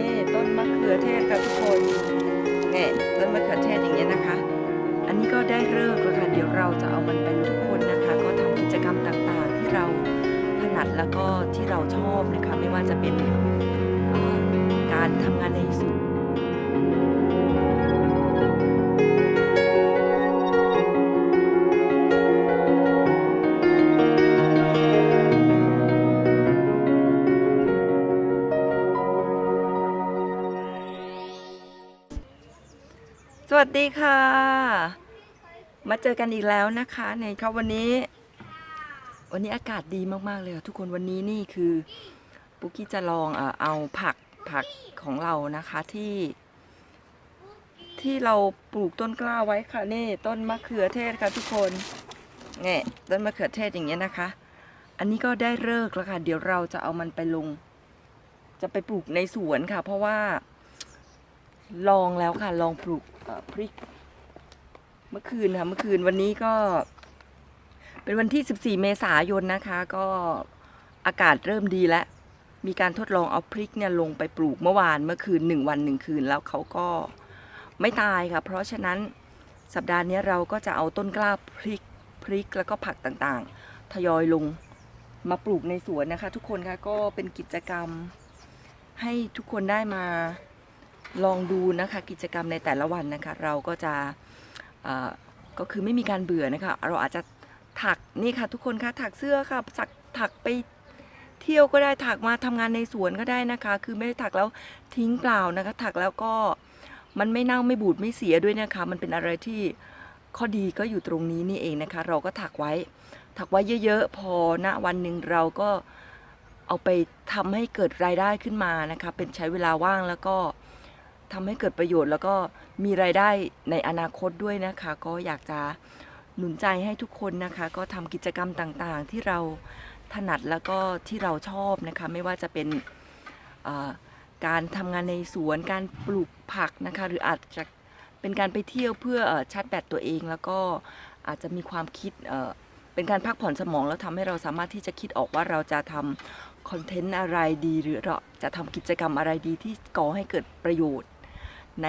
นี่ต้นมะเขือเทศค่ะทุกคนเนี่ยต้นมะเขือเทศอย่างเงี้ยนะคะ อันนี้ก็ได้เลิกแล้วค่ะเดี๋ยวเราจะเอามันไปทุกคนนะคะ ก็ทำกิจกรรมต่างๆ ที่เราถนัดแล้วก็ที่เราชอบนะคะ ไม่ว่าจะเป็นการทำงานใน สวัสดีค่ะ มาเจอกันอีกแล้วนะคะในครับวันนี้ วันนี้อากาศดีมากๆเลยทุกคนวันนี้นี่คือปุ๊กกี้จะลองเออเอาผักผักของเรานะคะที่ ที่เราปลูกต้นกล้าไว้ค่ะนี่ต้นมะเขือเทศค่ะทุกคนเนี่ยต้นมะเขือเทศอย่างเงี้ยนะคะ อันนี้ก็ได้เลิกแล้วค่ะ เดี๋ยวเราจะเอามันไปลง จะไปปลูกในสวนค่ะ เพราะว่าลองแล้วค่ะลองปลูก พริก เมื่อคืนค่ะเมื่อคืนวันนี้ก็ เป็นวันที่ 14 เมษายนนะคะ ก็อากาศเริ่มดีแล้ว มีการทดลองเอาพริกเนี่ยลงไปปลูกเมื่อวานเมื่อคืนหนึ่งวันหนึ่งคืนแล้วเขาก็ไม่ตายค่ะ เพราะฉะนั้นสัปดาห์นี้เราก็จะเอาต้นกล้าพริกพริกแล้วก็ผักต่างๆ ทยอยลงมาปลูกในสวนนะคะ ทุกคนคะก็เป็นกิจกรรมให้ทุกคนได้มา ลองดูนะคะกิจกรรมในแต่ละวันนะคะ เราก็จะก็คือไม่มีการเบื่อนะคะ เราอาจจะถักนี่ค่ะทุกคนคะถักเสื้อค่ะสักถักไปเที่ยวก็ได้ถักมาทำงานในสวนก็ได้นะคะ คือไม่ได้ถักแล้วทิ้งเปล่านะคะ ถักแล้วก็มันไม่เน่าไม่บูดไม่เสียด้วยนะคะ มันเป็นอะไรที่ข้อดีก็อยู่ตรงนี้นี่เองนะคะ เราก็ถักไว้ ถักไว้เยอะๆ พอณวันหนึ่งเราก็เอาไปทำให้เกิดรายได้ขึ้นมานะคะ เป็นใช้เวลาว่างแล้วก็ ทำให้เกิดประโยชน์ แล้วก็มีรายได้ในอนาคตด้วยนะคะ ก็อยากจะหนุนใจให้ทุกคนนะคะ ก็ทำกิจกรรมต่างๆ ที่เราถนัดแล้วก็ที่เราชอบนะคะ ไม่ว่าจะเป็นการทำงานในสวนการปลูกผักนะคะ หรืออาจจะเป็นการไปเที่ยวเพื่ออชาร์จแบตตัวเอง แล้วก็อาจจะมีความคิดเอ่อเป็นการพักผ่อนสมองแล้วทำให้เราสามารถที่จะคิดออกว่าเราจะทำคอนเทนต์อะไรดี หรือเราจะทำกิจกรรมอะไรดีที่ก่อให้เกิดประโยชน์ ใน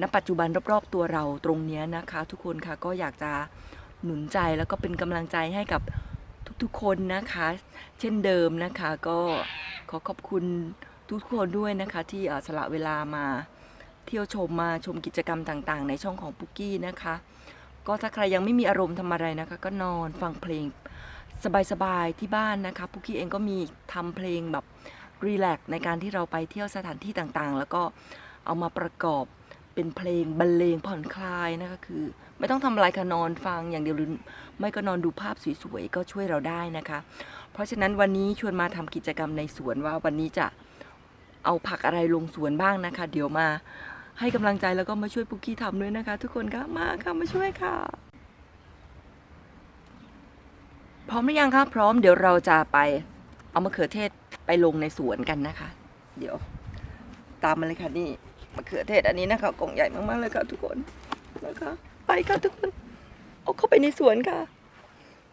ณปัจจุบันรอบๆตัวเราตรงนี้นะคะ ทุกคนค่ะก็อยากจะหนุนใจแล้วก็เป็นกำลังใจให้กับทุกๆคนนะคะ เช่นเดิมนะคะก็ขอขอบคุณทุกคนด้วยนะคะที่สละเวลามาเที่ยวชมมาชมกิจกรรมต่างๆ ในช่องของปุกกี้นะคะ ก็ถ้าใครยังไม่มีอารมณ์ทำอะไรนะคะ ก็นอนฟังเพลงสบายๆที่บ้านนะคะปุกกี้เองก็มีทำเพลงแบบรีแลกซ์ในการที่เราไปเที่ยวสถานที่ต่างๆ แล้วก็ เอามาประกอบเป็นเพลงบรรเลงผ่อนคลายนะคะคือ ไม่ต้องทำอะไรค่ะนอนฟังอย่างเดียวหรือไม่ก็นอนดูภาพสวยๆก็ช่วยเราได้นะคะ เพราะฉะนั้นวันนี้ชวนมาทำกิจกรรมในสวนว่าวันนี้จะเอาผักอะไรลงสวนบ้างนะคะ เดี๋ยวมาให้กำลังใจแล้วก็มาช่วยปุกกี้ทำด้วยนะคะ ทุกคนก็มาค่ะมาช่วยค่ะ พร้อมหรือยังคะพร้อมเดี๋ยวเราจะไปเอามะเขือเทศไปลงในสวนกันนะคะ เดี๋ยวตามมาเลยค่ะนี่ มะเขือเทศอันนี้นะคะกล่องใหญ่มากๆเลยค่ะทุกคนนะคะไปค่ะทุกคนเอาเข้าไปในสวนค่ะ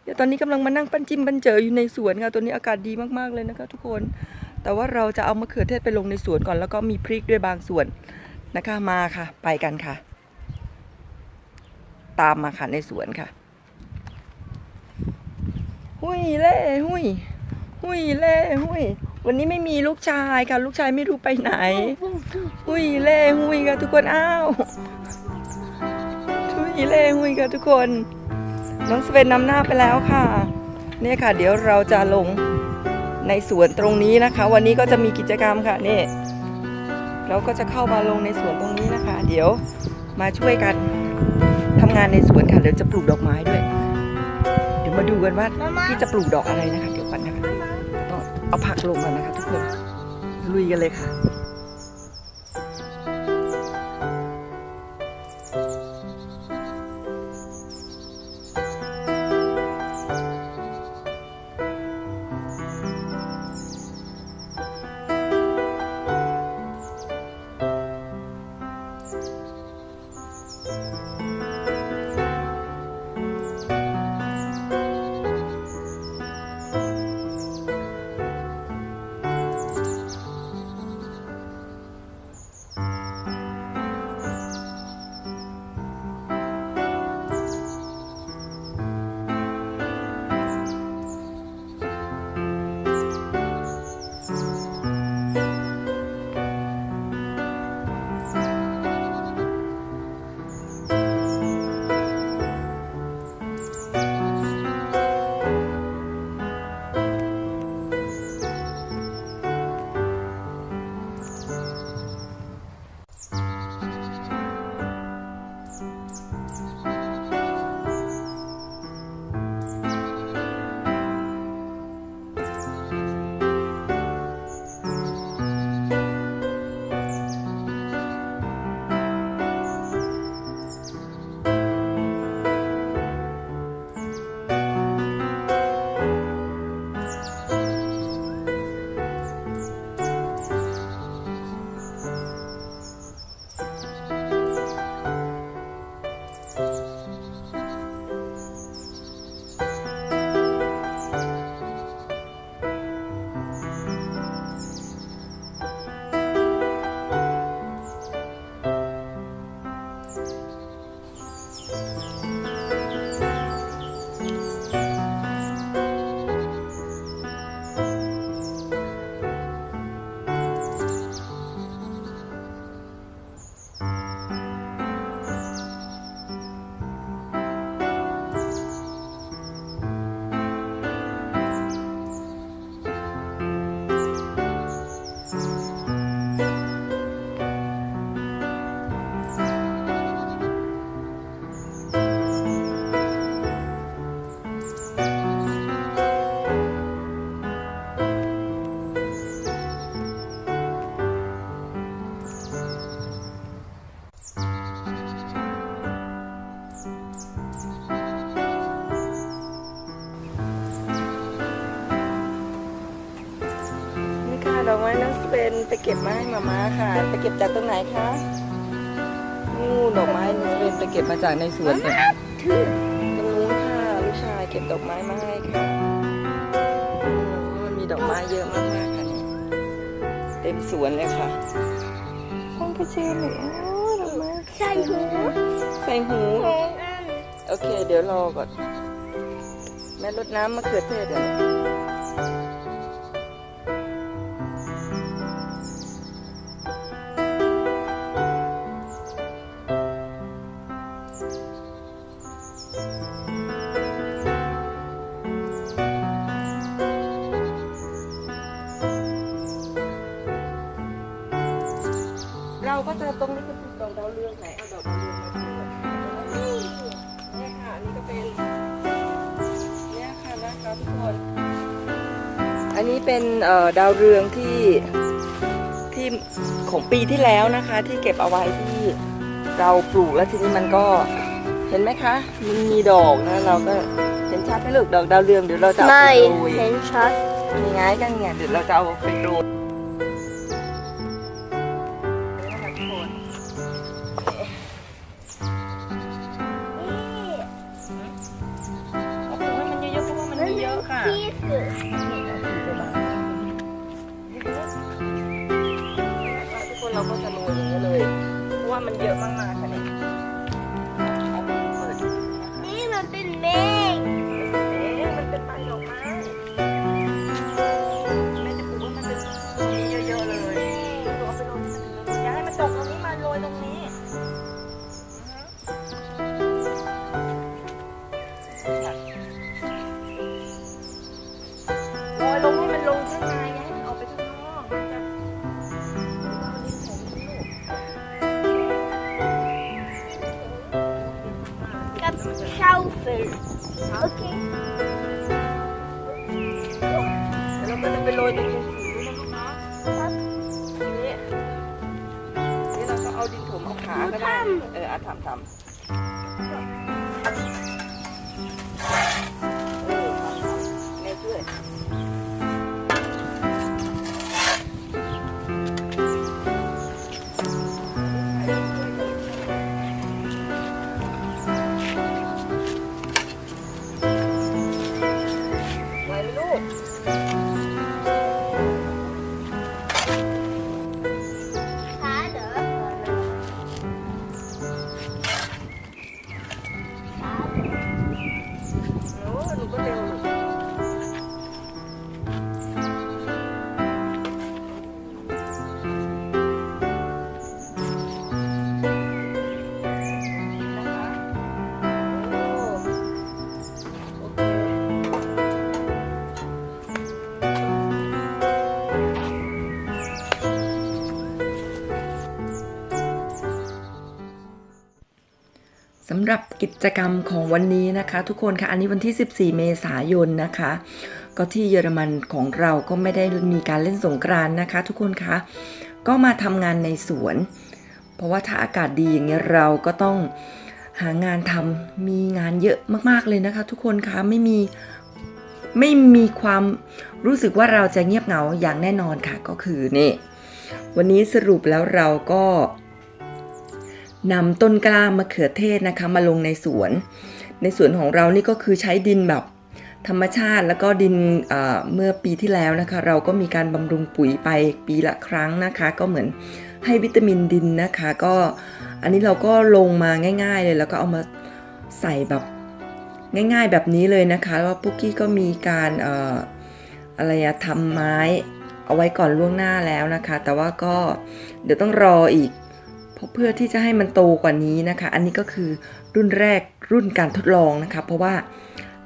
เดี๋ยวตอนนี้กำลังมานั่งปั้นจิ้มปั้นเจออยู่ในสวนค่ะตัวนี้อากาศดีมากๆเลยนะคะ ทุกคน แต่ว่าเราจะเอามะเขือเทศไปลงในสวนก่อนแล้วก็มีพริกด้วยบางส่วนนะคะมาค่ะ ไปกันค่ะ ตามมาค่ะในสวนค่ะหุยเล่หุยหุยเล่หุย วันนี้ไม่มีลูกชายค่ะ ลูกชายไม่รู้ไปไหน หุยเล่หุยค่ะทุกคนอ้าวหุยเล่หุยค่ะทุกคน น้องสเวนนำหน้าไปแล้วค่ะ เนี่ยค่ะ เดี๋ยวเราจะลงในสวนตรงนี้นะคะ วันนี้ก็จะมีกิจกรรมค่ะนี่เราก็จะเข้ามาลงในสวนตรงนี้นะคะ เดี๋ยวมาช่วยกันทำงานในสวนค่ะเดี๋ยวจะปลูกดอกไม้ด้วย เดี๋ยวมาดูกันว่าพี่จะปลูกดอกอะไรนะคะเดี๋ยว เอาผักลงก่อนนะคะทุกคนลุยกันเลยค่ะ มาให้มาม่าค่ะ ไปเก็บจากตรงไหนคะนู่นดอกไม้น้องสเปนไปเก็บมาจากในสวนเนี่ยตรงนู้นค่ะลูกชายเก็บดอกไม้มาให้ค่ะโอ้มันมีดอกไม้เยอะมากๆค่ะนี่เต็มสวนเลยค่ะห้องพระเจ้าหนูโอ้ดอกไม้ใส่หูใส่หูสองอันโอเค เดี๋ยวรอก่อนแม่รดน้ำมะเขือเทศเดี๋ยว เราก็จะตรงนี้ก็คือดอกดาวเรืองไหนเอาดอกดาวเรืองมาดูเนี่ยค่ะอันนี่ก็เป็นเนี่ยค่ะนะคะทุกคน อันนี้เป็นเอ่อดาวเรืองที่ที่ของปีที่แล้วนะคะ ที่เก็บเอาไว้ที่เราปลูกแล้วทีนี้มันก็เห็นไหมคะ มันมีดอกนะเราก็เห็นชัดไหมลูกดอกดาวเรืองเดี๋ยวเราจะเอาไม่ไปโรยเห็นชัดยังไงกันเนี่ยเดี๋ยวเราจะเอาไปโรย กิจกรรมของวันนี้นะคะ ทุกคนค่ะอันนี้วันที่ 14 เมษายนนะคะ ก็ที่เยอรมันของเราก็ไม่ได้มีการเล่นสงกรานต์นะคะ ทุกคนคะก็มาทำงานในสวน เพราะว่าถ้าอากาศดีอย่างเงี้ยเราก็ต้องหางานทำมีงานเยอะมากๆเลยนะคะ ทุกคนคะไม่มีไม่มีความรู้สึกว่าเราจะเงียบเหงาอย่างแน่นอนค่ะก็คือนี่วันนี้สรุปแล้วเราก็ นำต้นกล้ามะเขือเทศนะคะมาลงในสวน ในสวนของเรานี่ก็คือใช้ดินแบบธรรมชาติแล้วก็ดินเมื่อปีที่แล้วนะคะ เราก็มีการบำรุงปุ๋ยไปปีละครั้งนะคะ ก็เหมือนให้วิตามินดินนะคะ ก็อันนี้เราก็ลงมาง่าย ๆ เลยแล้วก็เอามาใส่แบบง่ายๆแบบนี้เลยนะคะแล้วปุ๊กกี้ก็มีการเอ่ออะไรอะทำไม้เอาไว้ก่อนล่วงหน้าแล้วนะคะ แต่ว่าก็เดี๋ยวต้องรออีก เพราะเพื่อที่จะให้มันโตกว่านี้นะคะ อันนี้ก็คือรุ่นแรกรุ่นการทดลองนะคะ เพราะว่า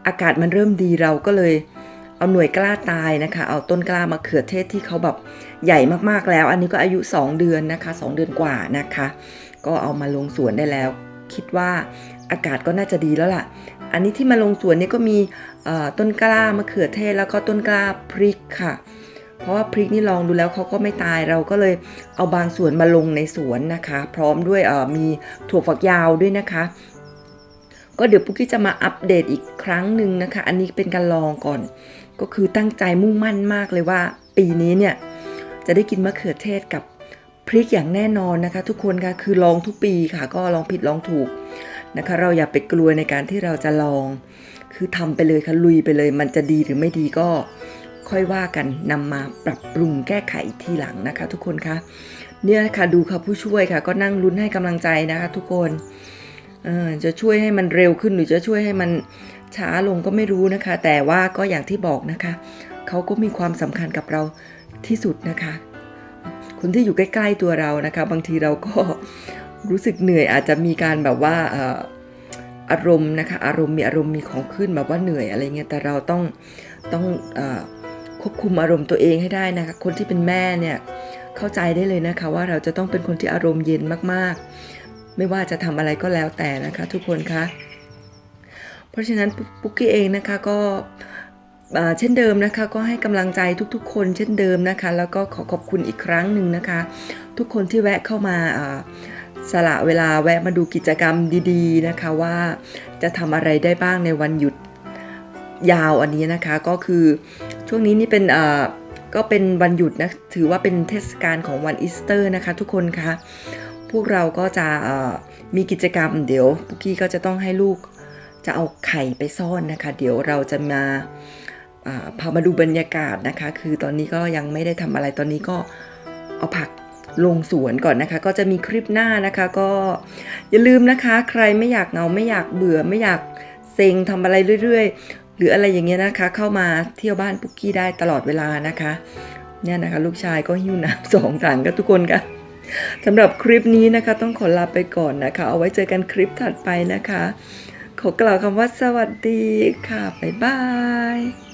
อากาศมันเริ่มดีเราก็เลยเอาหน่วยกล้าตายนะคะ เอาต้นกล้ามะเขือเทศที่เขาแบบใหญ่มากๆแล้ว อันนี้ก็อายุ 2 เดือนนะคะ 2 เดือนกว่านะคะ ก็เอามาลงสวนได้แล้ว คิดว่าอากาศก็น่าจะดีแล้วล่ะ อันนี้ที่มาลงสวนนี่ก็มีต้นกล้ามะเขือเทศแล้วก็ต้นกล้าพริกค่ะ เพราะว่าพริกนี่ลองดูแล้วเขาก็ไม่ตายเราก็เลยเอาบางส่วนมาลงในสวนนะคะ พร้อมด้วยมีถั่วฝักยาวด้วยนะคะ ก็เดี๋ยวปุ๊กกี้จะมาอัปเดตอีกครั้งหนึ่งนะคะ อันนี้เป็นการลองก่อน ก็คือตั้งใจมุ่งมั่นมากเลยว่า ปีนี้เนี่ยจะได้กินมะเขือเทศกับพริกอย่างแน่นอนนะคะ ทุกคนค่ะคือลองทุกปีค่ะ ก็ลองผิดลองถูกนะคะ เราอย่าไปกลัวในการที่เราจะลอง คือทำไปเลยค่ะลุยไปเลย มันจะดีหรือไม่ดีก็ ค่อยว่ากันนำมาปรับปรุงแก้ไขทีหลังนะคะ ทุกคนคะเนี่ยค่ะดูค่ะผู้ช่วยค่ะ ก็นั่งลุ้นให้กำลังใจนะคะ ทุกคนจะช่วยให้มันเร็วขึ้นหรือจะช่วยให้มันช้าลงก็ไม่รู้นะคะ แต่ว่าก็อย่างที่บอกนะคะเขาก็มีความสำคัญกับเราที่สุดนะคะ คนที่อยู่ใกล้ ๆตัวเรานะคะ บางทีเราก็รู้สึกเหนื่อยอาจจะมีการแบบว่าอารมณ์นะคะ อารมณ์มีอารมณ์มีของขึ้นแบบว่าเหนื่อยอะไรเงี้ยแต่เราต้องต้องอ ควบคุมอารมณ์ตัวเองให้ได้นะคะ คนที่เป็นแม่เนี่ยเข้าใจได้เลยนะคะ ว่าเราจะต้องเป็นคนที่อารมณ์เย็นมากๆ ไม่ว่าจะทำอะไรก็แล้วแต่นะคะ ทุกคนคะเพราะฉะนั้นปุ๊กกี้เองนะคะก็เช่นเดิมนะคะก็ให้กำลังใจทุกๆ คนเช่นเดิมนะคะ แล้วก็ขอขอบคุณอีกครั้งหนึ่งนะคะ ทุกคนที่แวะเข้ามาอ่าสละเวลาแวะมาดูกิจกรรมดีๆนะคะว่าจะทำอะไรได้บ้างในวันหยุดยาวอันนี้นะคะก็คือ ช่วงนี้นี่เป็นก็เป็นวันหยุดนะ ถือว่าเป็นเทศกาลของวันอีสเตอร์นะคะทุกคนคะพวกเราก็จะมีกิจกรรมเดี๋ยวปุกกี้ก็จะต้องให้ลูกจะเอาไข่ไปซ่อนนะคะ เดี๋ยวเราจะมาพามาดูบรรยากาศนะคะ คือตอนนี้ก็ยังไม่ได้ทำอะไรตอนนี้ก็เอาผักลงสวนก่อนนะคะ ก็จะมีคลิปหน้านะคะก็อย่าลืมนะคะ ใครไม่อยากเงาไม่อยากเบื่อไม่อยากเซ็งทำอะไรเรื่อย รืออะไรอย่างเงี้ยนะคะ เข้ามาเที่ยวบ้านปุกกี้ได้ตลอดเวลานะคะ เนี่ยนะคะ ลูกชายก็หิ้วน้ำสองถังกันทุกคนค่ะสำหรับคลิปนี้นะคะ ต้องขอลาไปก่อนนะคะ เอาไว้เจอกันคลิปถัดไปนะคะ ขอกล่าวคำว่าสวัสดีค่ะ บ๊ายบาย